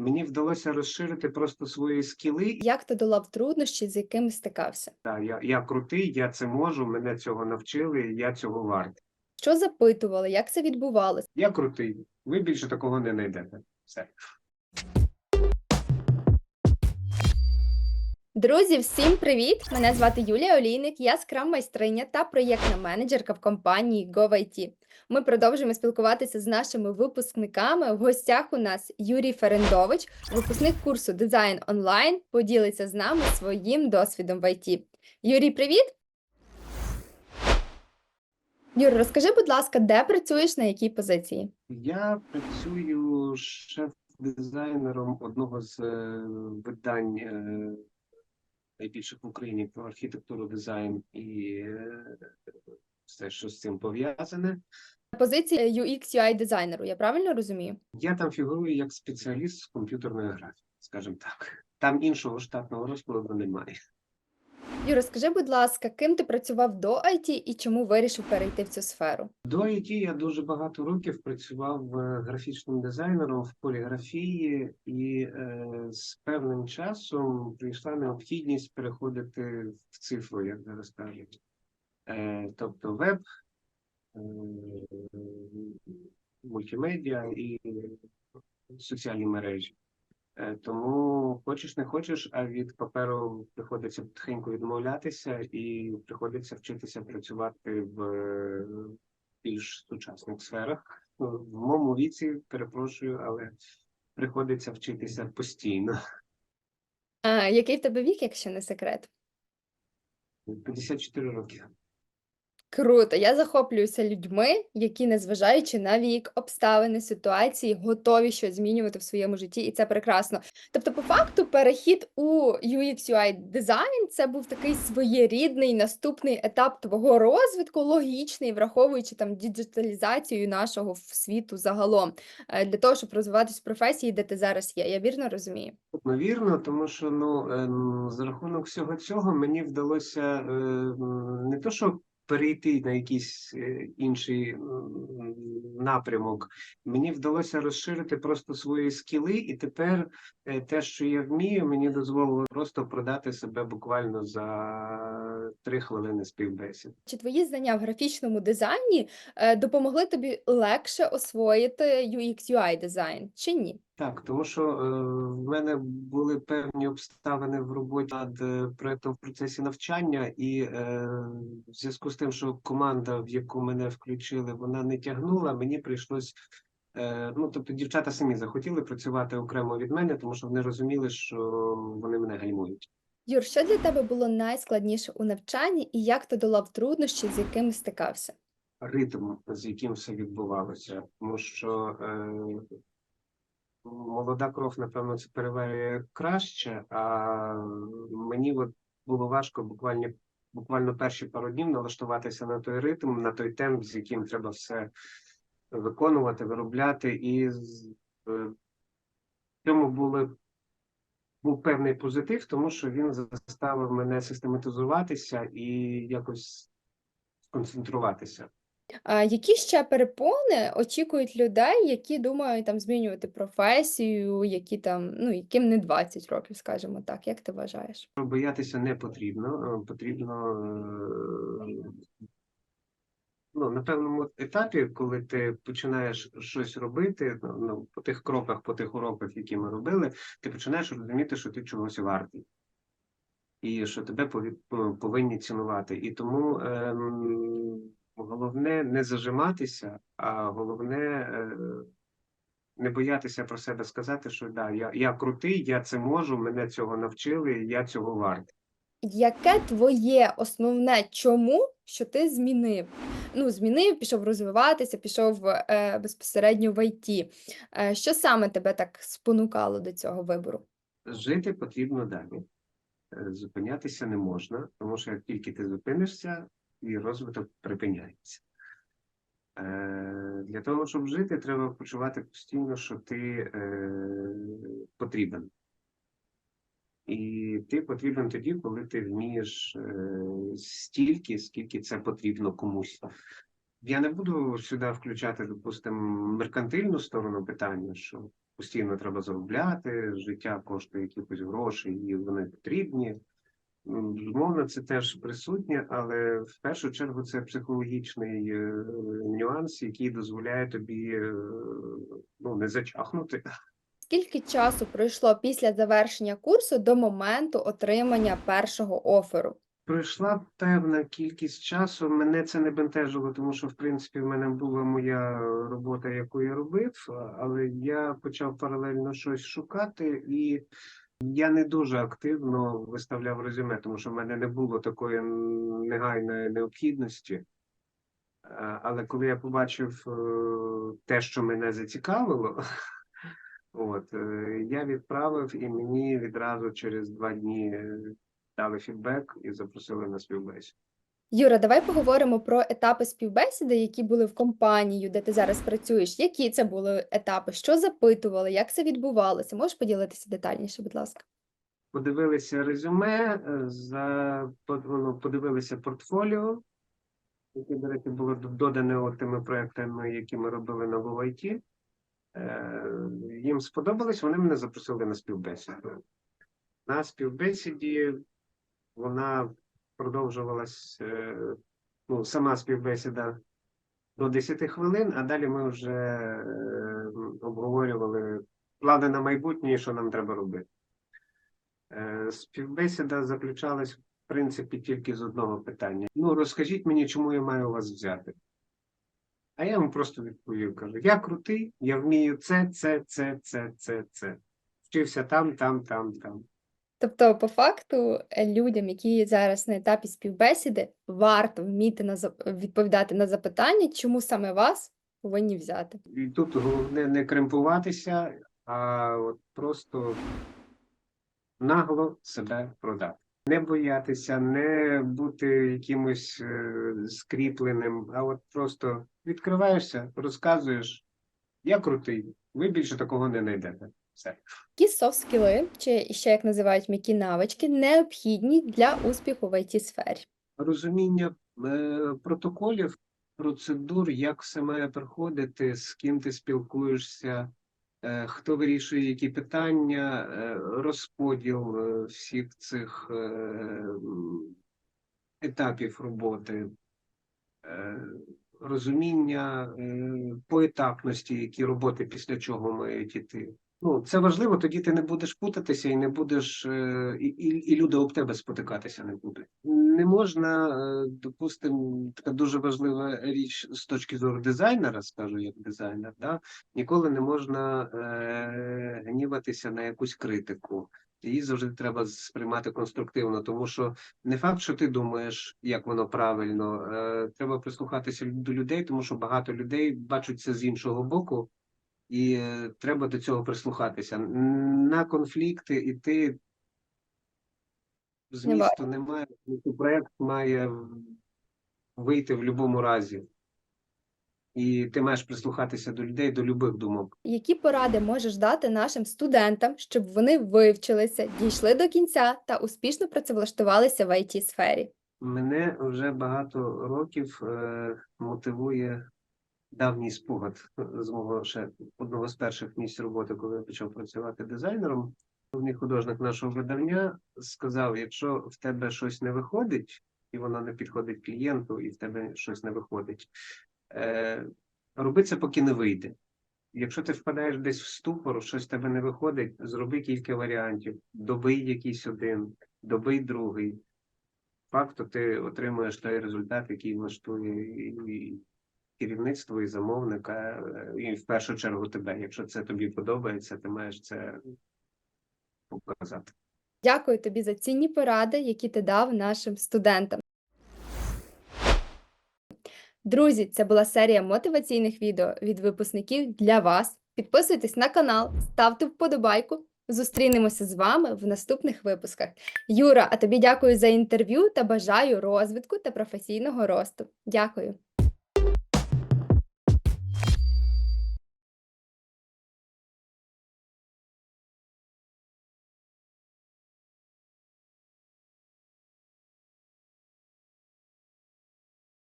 Мені вдалося розширити просто свої скіли. Як ти долав труднощі, з якими стикався? Да, я, я крутий, я це можу, мене цього навчили, я цього вартий. Що запитували, як це відбувалося? Я крутий. Ви більше такого не знайдете. Все. Друзі, всім привіт! Мене звати Юлія Олійник, я скрам-майстриня та проєктна менеджерка в компанії GoVIT. Ми продовжуємо спілкуватися з нашими випускниками. В гостях у нас Юрій Ферендович, випускник курсу Дизайн онлайн, поділиться з нами своїм досвідом в IT. Юрій, привіт! Юр, розкажи, будь ласка, де працюєш на якій позиції? Я працюю шеф-дизайнером одного з е, видань е, найбільших в Україні про архітектуру, дизайн і е, все, що з цим пов'язане. Позиція UX UI дизайнеру, я правильно розумію? Я там фігурую як спеціаліст з комп'ютерної графіки, скажімо так. Там іншого штатного розкладу немає. Юр, розкажи, будь ласка, ким ти працював до IT і чому вирішив перейти в цю сферу? До IT я дуже багато років працював е, графічним дизайнером в поліграфії, і е, з певним часом прийшла необхідність переходити в цифру, як зараз кажуть. Е, тобто веб, е, мультимедіа і соціальні мережі. Е, Тому хочеш не хочеш, а від паперу приходиться потихеньку відмовлятися і приходиться вчитися працювати в більш сучасних сферах. Ну, В моєму віці, перепрошую, але приходиться вчитися постійно. А, який в тебе вік, якщо не секрет? 54 роки. Круто, я захоплююся людьми, які, незважаючи на вік, обставини, ситуації, готові щось змінювати в своєму житті, і це прекрасно. Тобто, по факту, перехід у UX UI дизайн це був такий своєрідний наступний етап твого розвитку, логічний, враховуючи там діджиталізацію нашого світу загалом, е, для того, щоб розвиватись в професії, де ти зараз є. Я вірно розумію? Ймовірно, тому що ну ем, за рахунок всього цього мені вдалося е, не то, що перейти на якийсь е, інший напрямок. Мені вдалося розширити просто свої скіли, і тепер е, те, що я вмію, мені дозволило просто продати себе буквально за три хвилини співбесід. Чи твої знання в графічному дизайні е, допомогли тобі легше освоїти UX UI дизайн, чи ні? Так, тому що е, в мене були певні обставини в роботі над е, проектом в процесі навчання, і е, в зв'язку з тим, що команда, в яку мене включили, вона не тягнула, мені прийшлось. Е, ну, тобто, дівчата самі захотіли працювати окремо від мене, тому що вони розуміли, що вони мене гальмують. Юр, що для тебе було найскладніше у навчанні і як ти долав труднощі, з якими стикався? Ритм, з яким все відбувалося, тому що е, молода кров, напевно, це переварює краще, а мені от було важко буквально, буквально перші пару днів налаштуватися на той ритм, на той темп, з яким треба все виконувати, виробляти. І е, в цьому були, був певний позитив, тому що він заставив мене систематизуватися і якось сконцентруватися. А які ще перепони очікують людей, які думають там змінювати професію, які там, ну, яким не 20 років, скажімо так, як ти вважаєш? Боятися не потрібно. е, Потрібно е, ну, на певному етапі, коли ти починаєш щось робити, ну, ну, по тих кроках, по тих уроках, які ми робили, ти починаєш розуміти, що ти чогось вартий. І що тебе повинні цінувати. І тому ем, головне не зажиматися, а головне е, не боятися про себе сказати, що да, я, я крутий, я це можу, мене цього навчили, я цього вартий. Яке твоє основне чому, що ти змінив? Ну, змінив, пішов розвиватися, пішов е, безпосередньо в IT. Е, що саме тебе так спонукало до цього вибору? Жити потрібно далі. Е, Зупинятися не можна, тому що як тільки ти зупинишся, твій розвиток припиняється. Е, Для того, щоб жити, треба почувати постійно, що ти е, потрібен. І ти потрібен тоді, коли ти вмієш е, стільки, скільки це потрібно комусь. Я не буду сюди включати, допустимо, меркантильну сторону питання, що постійно треба заробляти, життя коштує якихось грошей, і вони потрібні. Безумовно, це теж присутнє, але в першу чергу це психологічний е, нюанс, який дозволяє тобі е, ну, не зачахнути. Скільки часу пройшло після завершення курсу до моменту отримання першого оферу? Пройшла певна кількість часу. Мене це не бентежило, тому що в принципі в мене була моя робота, яку я робив, але я почав паралельно щось шукати, і я не дуже активно виставляв резюме, тому що в мене не було такої негайної необхідності. Е, Але коли я побачив е, те, що мене зацікавило, от е, я відправив, і мені відразу через два дні дали фідбек і запросили на співбесіду. Юра, давай поговоримо про етапи співбесіди, які були в компанію, де ти зараз працюєш. Які це були етапи? Що запитували? Як це відбувалося? Можеш поділитися детальніше, будь ласка? Подивилися резюме, е, за подивилися портфоліо, яке, до речі, було додане тими проектами, які ми робили на VoIT. Е, Їм сподобалось, вони мене запросили на співбесіду. На співбесіді вона продовжувалась, е, ну, сама співбесіда до 10 хвилин, а далі ми вже е, обговорювали плани на майбутнє що нам треба робити. Е, Співбесіда заключалась, в принципі, тільки з одного питання. Ну, розкажіть мені, чому я маю вас взяти. А я йому просто відповів, кажу: я крутий, я вмію це, це, це, це, це, це. Вчився там, там, там, там. Тобто, по факту, е, людям, які зараз на етапі співбесіди, варто вміти на відповідати на запитання, чому саме вас повинні взяти. І тут головне не кремпуватися, а от просто нагло себе продати. Не боятися, не бути якимось е, скріпленим, а от просто відкриваєшся, розказуєш, я крутий, ви більше такого не знайдете. Все. Які софт-скіли, чи ще як називають м'які навички, необхідні для успіху в it сфері Розуміння е, протоколів, процедур, як все має проходити, з ким ти спілкуєшся, е, хто вирішує які питання, е, розподіл е, всіх цих е, етапів роботи, е, розуміння е, поетапності, які роботи після чого мають іти. Ну, це важливо, тоді ти не будеш путатися і не будеш, е, і, і, і люди об тебе спотикатися не будуть. Не можна, е, допустимо, така дуже важлива річ з точки зору дизайнера, скажу як дизайнер, да? ніколи не можна е, гніватися на якусь критику. Її завжди треба сприймати конструктивно, тому що не факт, що ти думаєш, як воно правильно. Е, треба прислухатися до людей, тому що багато людей бачать це з іншого боку, і е, треба до цього прислухатися. На конфлікти іти змісту немає. Проект має вийти в будь-якому разі. І ти маєш прислухатися до людей, до любих думок. Які поради можеш дати нашим студентам, щоб вони вивчилися, дійшли до кінця та успішно працевлаштувалися в it сфері Мене вже багато років е, мотивує давній спогад з мого ще одного з перших місць роботи, коли я почав працювати дизайнером. Головний художник нашого видавня сказав: якщо в тебе щось не виходить, і воно не підходить клієнту, і в тебе щось не виходить, е, роби це, поки не вийде. Якщо ти впадаєш десь в ступор, щось в тебе не виходить, зроби кілька варіантів, добий якийсь один, добий другий факту ти отримуєш той результат, який влаштує і керівництво, і замовника, е, і в першу чергу тебе. Якщо це тобі подобається, ти маєш це показати. Дякую тобі за цінні поради, які ти дав нашим студентам. Друзі, це була серія мотиваційних відео від випускників для вас. Підписуйтесь на канал, ставте вподобайку. Зустрінемося з вами в наступних випусках. Юра, а тобі дякую за інтерв'ю та бажаю розвитку та професійного росту. Дякую.